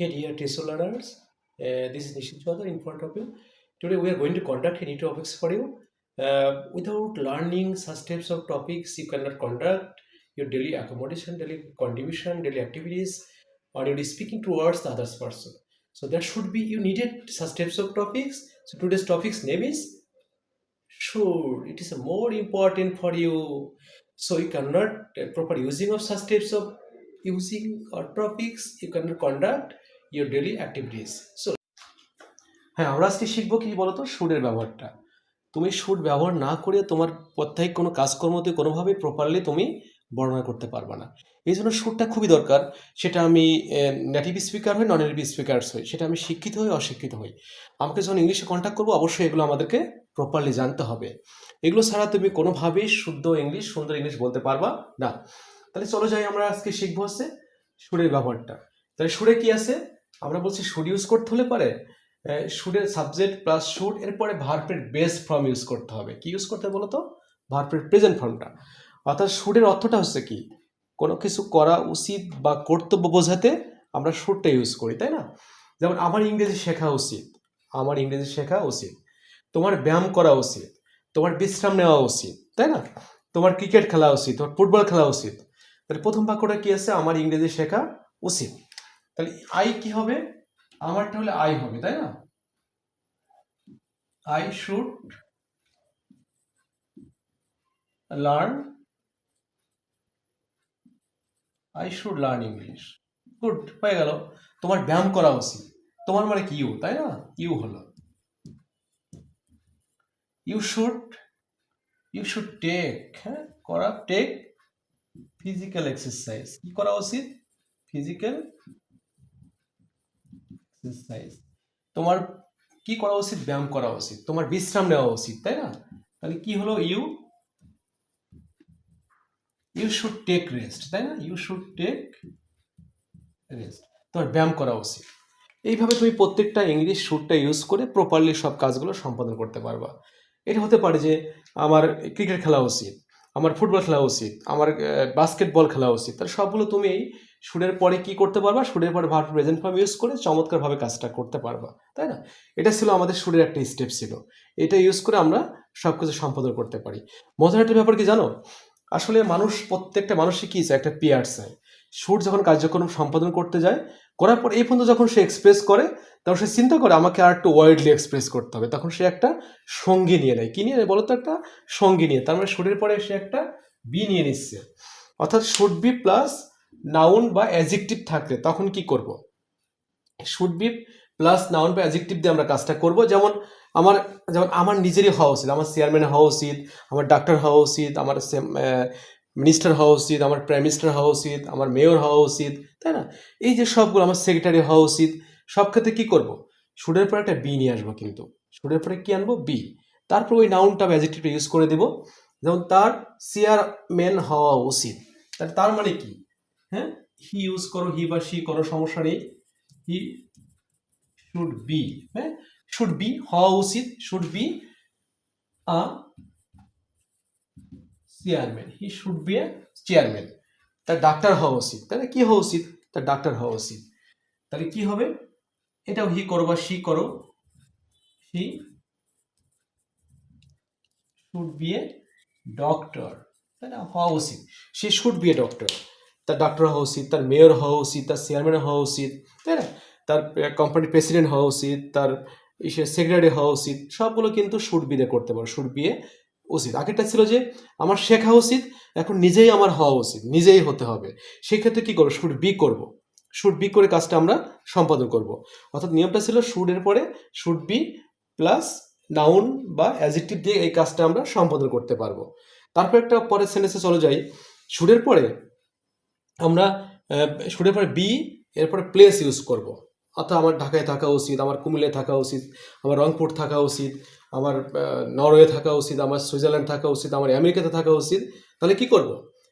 Hey dear TESOL learners, uh, this is Nishit Chaudhary in front of you. Today we are going to conduct any topics for you. Uh, without learning such types of topics, you cannot conduct your daily accommodation, daily contribution, daily activities, or you'll be speaking towards the others person. So that should be you needed such types of topics. So today's topic's name is sure. It is more important for you. So you cannot uh, proper using of such types of using or topics you cannot conduct your daily activities. So হ্যাঁ আমরা আজকে শিখব কি বলতো? সুরের ব্যবহারটা। তুমি সুর ব্যবহার না করে তোমার প্রত্যেক কোনো কাজকর্মতে কোনোভাবেই প্রপারলি তুমি বর্ণনা করতে পারবে না। এই জন্য সুরটা খুবই দরকার। সেটা আমি নেটিভ স্পিকার হই নন নেটিভ স্পিকার্স হই। সেটা আমি শিক্ষিত হই, অশিক্ষিত হই। আমাকে যখন ইংলিশে কন্ট্যাক্ট করব, অবশ্যই এগুলো আমাদেরকে প্রপারলি জানতে হবে। এগুলো ছাড়া তুমি কোনোভাবেই শুদ্ধ ইংলিশ সুন্দর ইংলিশ বলতে পারবা না। তাহলে চলো যাই, আমরা আজকে শিখব হচ্ছে সুরের ব্যবহারটা। তাহলে সুরে কি আছে? আমরা বলছি সুর ইউজ করতে হলে পারে সুরের সাবজেক্ট প্লাস সুর এরপরে ভার্বের বেস ফর্ম ইউজ করতে হবে। কি ইউজ করতে বলো তো ভার্বের প্রেজেন্ট ফর্মটা অর্থাৎ সুরের অর্থটা হচ্ছে কি? কোনো কিছু করা উচিত বা কর্তব্য বোঝাতে আমরা সুরটা ইউজ করি, তাই না? যেমন আমার ইংরেজি শেখা উচিত, আমার ইংরেজি শেখা উচিত, তোমার ব্যায়াম করা উচিত, তোমার বিশ্রাম নেওয়া উচিত, তাই না? তোমার ক্রিকেট খেলা উচিত, তোমার ফুটবল খেলা উচিত। তাহলে প্রথম বাক্যটা কি আছে? আমার ইংরেজি শেখা উচিত। তাহলে আই কি হবে? আমারটা হলে আই হবে, তাই না? I should learn I should learn English good হয়ে গেল। তোমার ব্যায়াম করা উচিত। তোমার মানে কি, ইউ, তাই না? ইউ হলো। You should you should take হ্যাঁ করা টেক ফিজিক্যাল এক্সারসাইজ কি করা উচিত? ফিজিক্যাল এক্সারসাইজ তোমার কি করা উচিত? ব্যায়াম করা উচিত। তোমার বিশ্রাম নেওয়া উচিত, তাই না? তাহলে কি হলো? You you should take rest তাই না? ইউ শুড টেক রেস্ট তোমার ব্যায়াম করা উচিত। এইভাবে তুমি প্রত্যেকটা ইংলিশ সুরটা ইউজ করে প্রপারলি সব কাজগুলো সম্পাদন করতে পারবা। এটা হতে পারে যে আমার ক্রিকেট খেলা উচিত, আমার ফুটবল খেলা উচিত, আমার বাস্কেটবল খেলা উচিত। তাহলে সবগুলো তুমি সুরের পরে কি করতে পারবা? সুরের পরে ভার্ব প্রেজেন্ট ফর্ম ইউজ করে চমৎকারভাবে কাজটা করতে পারবা, তাই না? এটা ছিল আমাদের সুরের একটা স্টেপ ছিল। এটা ইউজ করে আমরা সব কিছু সম্পাদন করতে পারি। মজার একটা ব্যাপার কি জানো? আসলে মানুষ, প্রত্যেকটা মানুষই কি চায়? একটা পেয়ার চায়। সুর যখন কার্যক্রম সম্পাদন করতে যায়, করার পর এই পর্যন্ত যখন সে এক্সপ্রেস করে, তখন সে চিন্তা করে, আমাকে আর একটু ওয়াইডলি এক্সপ্রেস করতে হবে। তখন সে একটা সঙ্গী নিয়ে নেয়। কি নিয়ে নেয় বলো তো একটা সঙ্গী নিয়ে। তার মানে সুরের পরে সে একটা বি নিয়ে নিচ্ছে। অর্থাৎ শুড বি প্লাস নাউন বা অ্যাজেক্টিভ থাকলে তখন কি করব? শুড বি প্লাস নাউন বা অ্যাজেক্টিভ দিয়ে আমরা কাজটা করব। যেমন আমার যেমন আমার নিজেরই হওয়া উচিত। আমার চেয়ারম্যান হওয়া উচিত, আমার ডাক্তার হওয়া উচিত, আমার মিনিস্টার হওয়া উচিত, আমার প্রাইম মিনিস্টার হওয়া উচিত, আমার মেয়র হওয়া উচিত, তাই না? এই যে সবগুলো, আমার সেক্রেটারি হওয়া উচিত, সব ক্ষেত্রে কী করব? সুরের পরে একটা বি নিয়ে আসব কিন্তু। সুরের পরে কী আনব? বি তারপর ওই নাউনটা অ্যাজেক্টিভটা ইউজ করে দেবো। যেমন তার চেয়ারম্যান হওয়া উচিত। তাহলে তার মানে কি? হ্যাঁ? হি ইউজ করো হি বা সি করো, সমস্যা নেই। হি শুড বি হ্যাঁ? শুড বি হওয়া উচিত। Should be a chairman he should be a chairman তার ডাক্তার হওয়া উচিত। তাহলে কি হওয়া উচিত? তার ডাক্তার হওয়া উচিত। তাহলে কি হবে? এটাও হি করো বা সি করো। He should be a doctor তাই না হওয়া উচিত। সে শুড বি এ ডক্টর তার ডাক্তার হওয়া উচিত, তার মেয়র হওয়া উচিত, তার চেয়ারম্যান হওয়া উচিত, তাই না? তার কোম্পানির প্রেসিডেন্ট হওয়া উচিত, তার সেক্রেটারি হওয়া উচিত, সবগুলো কিন্তু শুড বিয়ে করতে পারো শুড বিয়ে উচিত। আগেরটা ছিল যে, আমার শেখা উচিত, এখন নিজেই আমার হওয়া উচিত, নিজেই হতে হবে। সেক্ষেত্রে কী করব? শুড বি করব। শুড বি করে কাজটা আমরা সম্পাদন করব। অর্থাৎ নিয়মটা ছিল শুডের পরে শুড বি প্লাস নাউন বা অ্যাজেক্টিভ দিয়ে এই কাজটা আমরা সম্পাদন করতে পারব। তারপর একটা পরের সেন্টেন্সে চলে যাই। শুডের পরে আমরা শুডের পরে বি এরপরে প্লেস ইউজ করব। অর্থাৎ আমার ঢাকায় থাকা উচিত, আমার কুমিল্লায় থাকা উচিত, আমার রংপুর থাকা উচিত, আমার নরওয়ে থাকা উচিত, আমার সুইজারল্যান্ড থাকা উচিত, আমার আমেরিকাতে থাকা উচিত, তাহলে কি করব?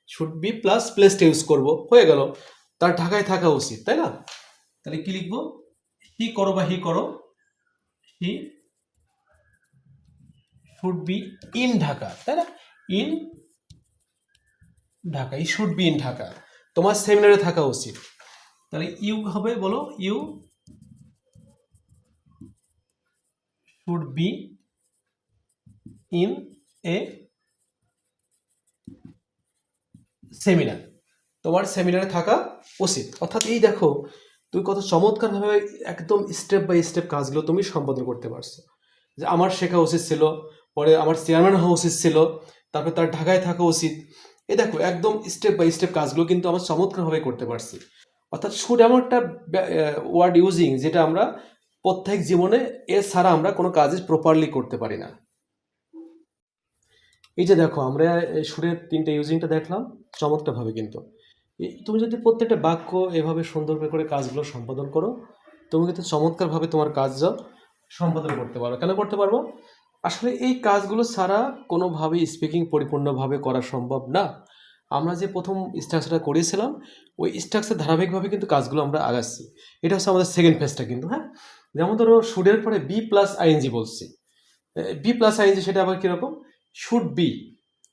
শুড বি প্লাস প্লেসটা ইউজ করব। হয়ে গেল। তার ঢাকায় থাকা উচিত, তাই না? তাহলে কি লিখব? হি করো বা হি করো he should be in Dhaka, তাই না? In Dhaka he should be in Dhaka. তোমার সেমিনারে থাকা উচিত। তাহলে ইউ হবে, বলো, you should be in a seminar তোমার সেমিনারে থাকা উচিত। অর্থাৎ এই দেখো, তুমি কত চমৎকারভাবে একদম স্টেপ বাই স্টেপ কাজগুলো তুমি সম্পাদন করতে পারছ। যে আমার শেখা উচিত ছিল, পরে আমার চেয়ারম্যান হওয়া উচিত ছিল, তারপর তার ঢাকায় থাকা উচিত এই দেখো, একদম স্টেপ বাই স্টেপ কাজগুলো কিন্তু আমরা চমৎকারভাবে করতে পারছি। অর্থাৎ শুড এমন একটা ওয়ার্ড ইউজিং যেটা আমরা প্রত্যেক জীবনে এ ছাড়া আমরা কোনো কাজই প্রপারলি করতে পারি না। এই যে দেখো, আমরা সুরের তিনটে ইউজিংটা দেখলাম, চমৎকারভাবে কিন্তু। তুমি যদি প্রত্যেকটা বাক্য এভাবে সুন্দর করে কাজগুলো সম্পাদন করো, তুমি কিন্তু চমৎকারভাবে তোমার কাজ সম্পাদন করতে পারো। কেন করতে পারব? আসলে এই কাজগুলো ছাড়া কোনোভাবেই স্পিকিং পরিপূর্ণভাবে করা সম্ভব না। আমরা যে প্রথম স্ট্রাকচারটা করেছিলাম, ওই স্ট্রাকচার ধারাবাহিকভাবে কিন্তু কাজগুলো আমরা আগাচ্ছি। এটা হচ্ছে আমাদের সেকেন্ড ফেজটা কিন্তু হ্যাঁ? যেমন ধরো শুডের পরে বি প্লাস আইএনজি বলছি। বি প্লাস আইএনজি সেটা আবার কীরকম? Should be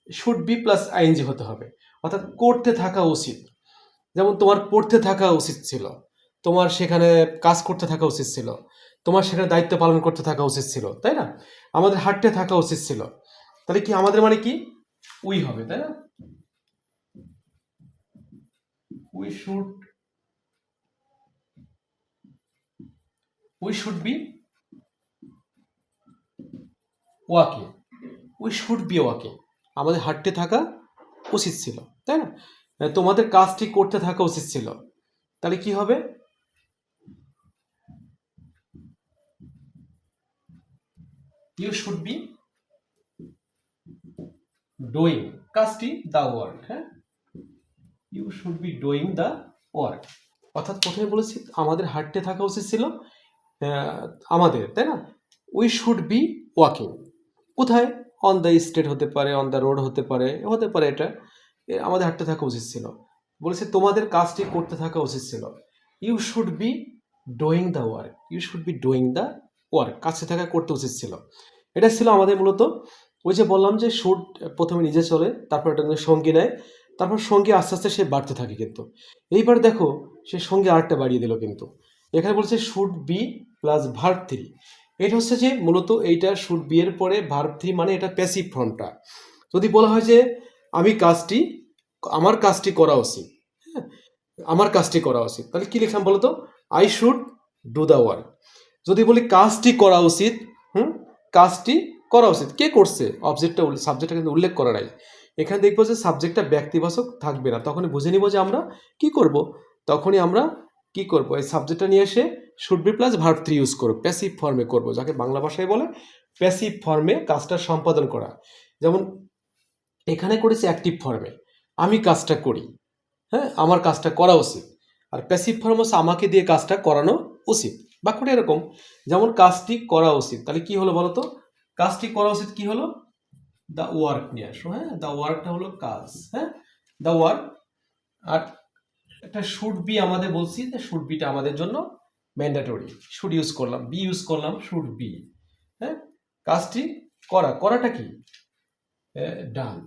should be plus ING হতে হবে। অর্থাৎ করতে থাকা উচিত। যেমন তোমার পড়তে থাকা উচিত ছিল, তোমার সেখানে কাজ করতে থাকা উচিত ছিল তোমার সেখানে দায়িত্ব পালন করতে থাকা উচিত ছিল, তাই না? আমাদের হাঁটতে থাকা উচিত ছিল। তাহলে কি আমাদের মানে কি? উই হবে, তাই না? We should we should be walk, we should be walking. আমাদের হাঁটতে থাকা উচিত ছিল, তাই না? তোমাদের কাজটি করতে থাকা উচিত ছিল। তাহলে কি হবে? ইউ শুড বি ডুইং কাজটি দ্য ওয়ার্ক হ্যাঁ? You should be doing the work অর্থাৎ প্রথমে বলেছি, আমাদের হাঁটতে থাকা উচিত ছিল আমাদের, তাই না? উই শুড বি ওয়াকিং কোথায়? অন দ্য স্টেট হতে পারে অন দ্য রোড হতে পারে হতে পারে এটা আমাদের হাঁটতে থাকা উচিত ছিল। বলেছে, তোমাদের কাজটি করতে থাকা উচিত ছিল। You should be doing the work you should be doing the work কাছে থাকা করতে উচিত ছিল। এটা ছিল আমাদের মূলত ওই যে বললাম যে শুড প্রথমে নিজে চলে, তারপর এটা সঙ্গী নেয়, তারপর সঙ্গী আস্তে আস্তে সে বাড়তে থাকে কিন্তু। এইবার দেখো সে সঙ্গে আরেকটা বাড়িয়ে দিল কিন্তু। এখানে বলছে should be plus verb three এটা হচ্ছে যে মূলত এইটা শুড বি এর পরে ভার্ব থ্রি মানে এটা প্যাসিভ ফর্মটা যদি বলা হয় যে আমি কাজটি, আমার কাজটি করা উচিত হ্যাঁ আমার কাজটি করা উচিত, তাহলে কি লিখলাম বলো তো I should do the work যদি বলি কাজটি করা উচিত, হুম? কাজটি করা উচিত। কে করছে? অবজেক্টটা সাবজেক্টটা কিন্তু উল্লেখ করা নাই। এখানে দেখব যে সাবজেক্টটা ব্যক্তিবাচক থাকবে না। তখনই বুঝে নিব যে আমরা কি করব। তখনই আমরা কি করব? এই সাবজেক্টটা নিয়ে এসে should be plus verb three use করব। প্যাসিভ ফর্মে করব, যাকে বাংলা ভাষায় বলে প্যাসিভ ফর্মে কাজটা সম্পাদন করা। যেমন, এখানে করেছি অ্যাক্টিভ ফর্মে আমি কাজটা করি। হ্যাঁ? আমার কাজটা করা উচিত। আর প্যাসিভ ফর্ম হচ্ছে আমাকে দিয়ে কাজটা করানো উচিত। বাক্যটা এরকম, যেমন কাজটি করা উচিত। তাহলে কি হলো বলো তো কাজটি করা উচিত কি হলো? দ্য ওয়ার্ক নিয়ে আসো হ্যাঁ? দ্য ওয়ার্কটা হলো কাজ হ্যাঁ? দ্য ওয়ার্ক আর একটা শুড বি আমাদের বলছি, যে শুড বিটা আমাদের জন্য ম্যান্ডেটরি শুড ইউজ করলাম বি ইউজ করলাম শুড বি হ্যাঁ? কাজটি করা, করাটা কি? Done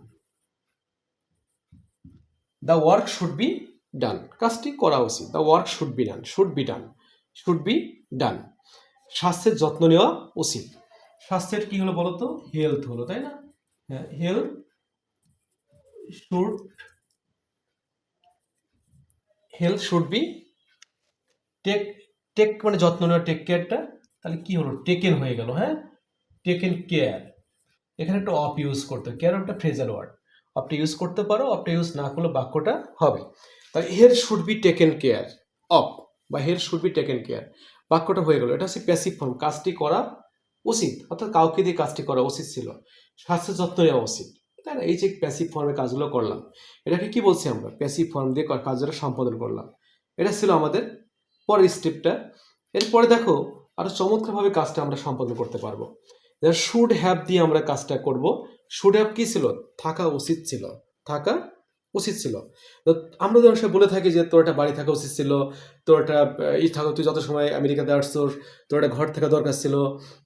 the work should be done কাজটি করা উচিত। The work should be done should be done should be done স্বাস্থ্যের যত্ন নেওয়া উচিত। স্বাস্থ্যের কি হলো বলো তো হেলথ হলো তাই না? হ্যাঁ health should health should be take take মানে যত্ন নেওয়া টেক কেয়ারটা তাহলে কি হলো? টেকেন হয়ে গেল হ্যাঁ? টেকেন কেয়ার এখানে একটা অফ ইউজ করতে কেয়ার একটা ফ্রেজাল ওয়ার্ড অফটা ইউজ করতে পারো অফটা ইউজ না করলে বাক্যটা হবে। তাহলে hair should be taken care of বা hair should be taken care বাক্যটা হয়ে গেল। এটা হচ্ছে প্যাসিভ ফর্ম কাজটি করা উচিত। অর্থাৎ কাউকে দিয়ে কাজটি করা উচিত ছিল। স্বাস্থ্য যত্ন নেওয়া উচিত। তাই না? এই যে প্যাসিভ ফর্মে কাজগুলো করলাম। এটাকে কি বলছি আমরা? প্যাসিভ ফর্ম দিয়ে কাজগুলো সম্পাদন করলাম। এটা ছিল আমাদের পরের স্টেপটা এরপরে দেখো, আরও চমৎকারভাবে কাজটা আমরা সম্পাদন করতে পারব। শুড হ্যাভ দিয়ে আমরা কাজটা করব। শুড হ্যাভ কি ছিল? থাকা উচিত ছিল। থাকা উচিত ছিল। তো আমরা যেমন সব বলে থাকি যে, তোর একটা বাড়ি থাকা উচিত ছিল, তোর একটা ই থাকা, তুই যত সময় আমেরিকাতে আসছোস তোর একটা ঘর থাকা দরকার ছিল,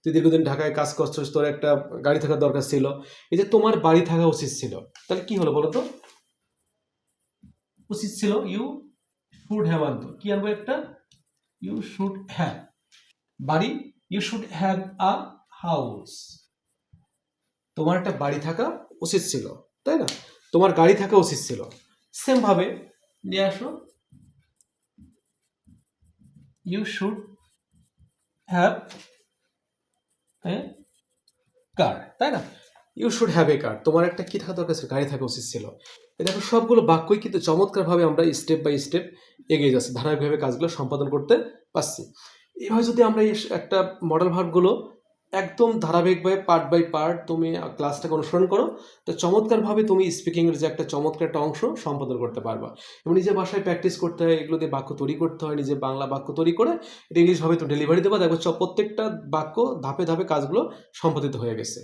তুই দীর্ঘদিন ঢাকায় কাজ করছিস, তোর একটা গাড়ি থাকা দরকার ছিল। এই যে, তোমার বাড়ি থাকা উচিত ছিল। তাহলে কি হলো বলো তো? উচিত ছিল ইউ শুড হ্যাভ আনব কি আনব একটা? ইউ শুড হ্যাভ বাড়ি you should have a house তোমার একটা বাড়ি থাকা উচিত ছিল, তাই না? তোমার গাড়ি থাকা উচিত ছিল। সেম ভাবে নিয়ে আসো। ইউ শুড হ্যাভ কার তাই না? You should have a car তোমার একটা কি থাকা দরকার গাড়ি থাকা উচিত ছিল। দেখো, সবগুলো বাক্যই কিন্তু চমৎকারভাবে আমরা স্টেপ বাই স্টেপ এগিয়ে যাচ্ছি, ধারাবাহিকভাবে কাজগুলো সম্পাদন করতে পারছি। এইভাবে যদি আমরা একটা মডেল ভার্বগুলো একদম ধারাবাহিকভাবে পার্ট বাই পার্ট তুমি ক্লাসটাকে অনুসরণ করো। তো চমৎকারভাবে তুমি স্পিকিংয়ের যে একটা চমৎকার একটা অংশ সম্পাদন করতে পারবা। এবং নিজের ভাষায় প্র্যাকটিস করতে হয়, এগুলো দিয়ে বাক্য তৈরি করতে হয়, নিজের বাংলা বাক্য তৈরি করে এটা ইংলিশভাবে তুমি ডেলিভারি দেবা। দেখো প্রত্যেকটা বাক্য ধাপে ধাপে কাজগুলো সম্পাদিত হয়ে গেছে।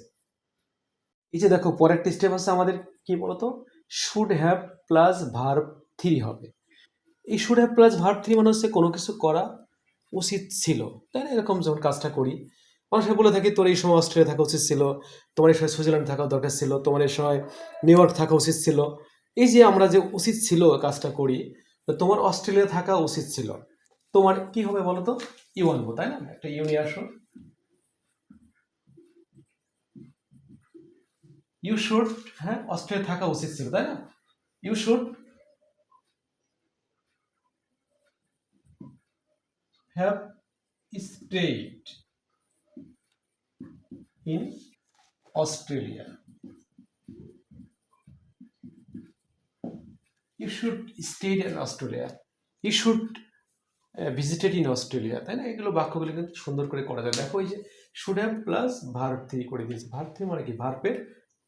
এই যে দেখো, পরের একটা স্টেপ আছে আমাদের, কি বলতো? Should have plus verb three হবে। এই should have plus verb three মানে হচ্ছে কোনো কিছু করা উচিত ছিল। তাই না? এরকম যখন কাজটা করি মানুষের বলে থাকি, তোর এই সময় অস্ট্রেলিয়া থাকা উচিত ছিল, তোমার এই সময় সুইজারল্যান্ড থাকা দরকার ছিল, তোমার এই সময় নিউ ইয়র্ক থাকা উচিত ছিল। এই যে আমরা যে উচিত ছিল কাজটা করি তোমার অস্ট্রেলিয়া থাকা উচিত ছিল। তোমার কি হবে বলো তো? ইউ আনব তাই না? একটা ইউ নিয়ে আসো ইউ শুড হ্যাঁ অস্ট্রেলিয়া থাকা উচিত ছিল, তাই না? You should have state in Australia you should stayed in Australia you should visited in Australia তাই না? এগুলো বাক্যগুলো কিন্তু সুন্দর করে করা যায়। দেখো এই যে শুড হ্যাভ প্লাস ভার্ব করে দিয়েছি। ভার্ব মানে কি? ভার্বের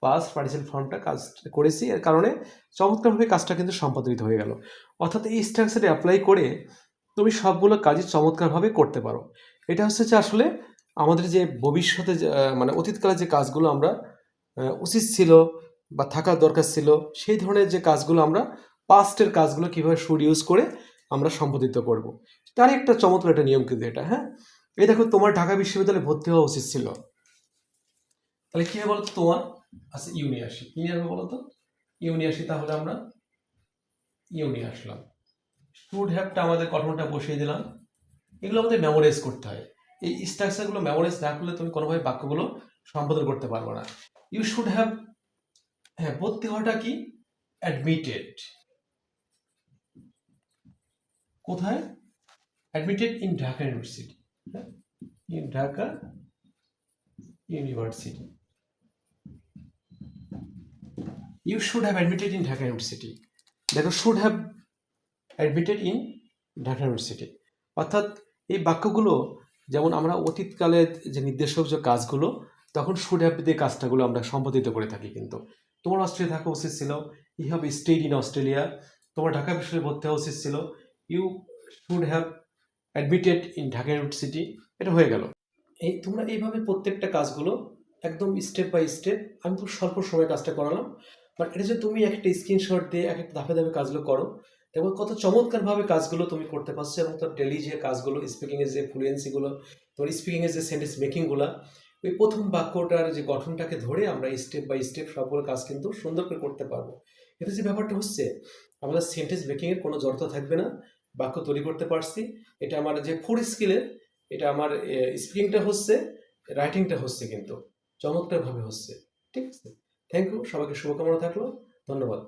পাস পার্টিসিয়াল ফর্মটা কাজ করেছি। এর কারণে চমৎকারভাবে কাজটা কিন্তু সম্পাদিত হয়ে গেল। অর্থাৎ এই স্ট্রাকচারে অ্যাপ্লাই করে তুমি সবগুলো কাজই চমৎকারভাবে করতে পারো। এটা হচ্ছে যে আসলে আমাদের যে ভবিষ্যতে মানে অতীতকালে যে কাজগুলো আমরা উচিত ছিল বা থাকার দরকার ছিল, সেই ধরনের যে কাজগুলো আমরা পাস্টের কাজগুলো কীভাবে শুড ইউজ করে আমরা সম্পাদিত করব। তার একটা চমৎকার একটা নিয়ম কিন্তু এটা হ্যাঁ? এই দেখো, তোমার ঢাকা বিশ্ববিদ্যালয়ে ভর্তি হওয়া উচিত ছিল। তাহলে কী হবে বলতো তোমার? আচ্ছা ইউ নিয়ে আসি কি নিয়ে আসবে বলো তো ইউ আসি তাহলে আমরা ইউ নিয়ে আসলাম। শুড হ্যাভটা আমাদের গঠনটা বসিয়ে দিলাম। এগুলো আমাদের মেমোরাইজ করতে হয়। এই স্ট্রাকচারগুলো মেমোরাইজ না করলে তুমি কোনোভাবে বাক্যগুলো সম্পাদন করতে পারবে না। ইউ শুড হ্যাভ হ্যাঁ ভর্তি হওয়াটা কি? অ্যাডমিটেড কোথায়? Admitted in Dhaka university in Dhaka university you should have admitted in Dhaka university দেখো should have admitted in Dhaka university অর্থাৎ এই বাক্যগুলো যেমন আমরা অতীতকালে যে নির্দেশক যে কাজগুলো, তখন শুড হ্যাভ দিয়ে কাজটাগুলো আমরা সম্পাদিত করে থাকি কিন্তু। তোমার অস্ট্রেলিয়া থাকা উচিত ছিল you have stayed in Australia, তোমার ঢাকা বিশ্ববিদ্যালয়ে ভর্তি হওয়া উচিত ছিল you should have admitted in Dhaka university এটা হয়ে গেল। এই তোমরা এইভাবে প্রত্যেকটা কাজগুলো একদম স্টেপ বাই স্টেপ আমি খুব স্বল্প সময় কাজটা করালাম বাট এটা যে তুমি একটা স্ক্রিনশট দিয়ে এক একটা ধাপে ধাপে কাজগুলো করো এবং কত চমৎকারভাবে কাজগুলো তুমি করতে পারছ এবং তোর ডেলি যে কাজগুলো স্পিকিংয়ের যে ফ্লুয়েন্সিগুলো তোর স্পিকিংয়ের যে সেন্টেন্স মেকিংগুলো ওই প্রথম বাক্যটার যে গঠনটাকে ধরে আমরা স্টেপ বাই স্টেপ সবগুলো কাজ কিন্তু সুন্দর করে করতে পারব। এতে যে ব্যাপারটা হচ্ছে, আমাদের সেন্টেন্স মেকিংয়ের কোনো জড়তা থাকবে না, বাক্য তৈরি করতে পারছি। এটা আমার যে ফোর স্কিলের এটা আমার স্পিকিংটা হচ্ছে রাইটিংটা হচ্ছে কিন্তু, চমৎকারভাবে হচ্ছে। ঠিক আছে? থ্যাংক ইউ সবাইকে শুভকামনা থাকল, ধন্যবাদ।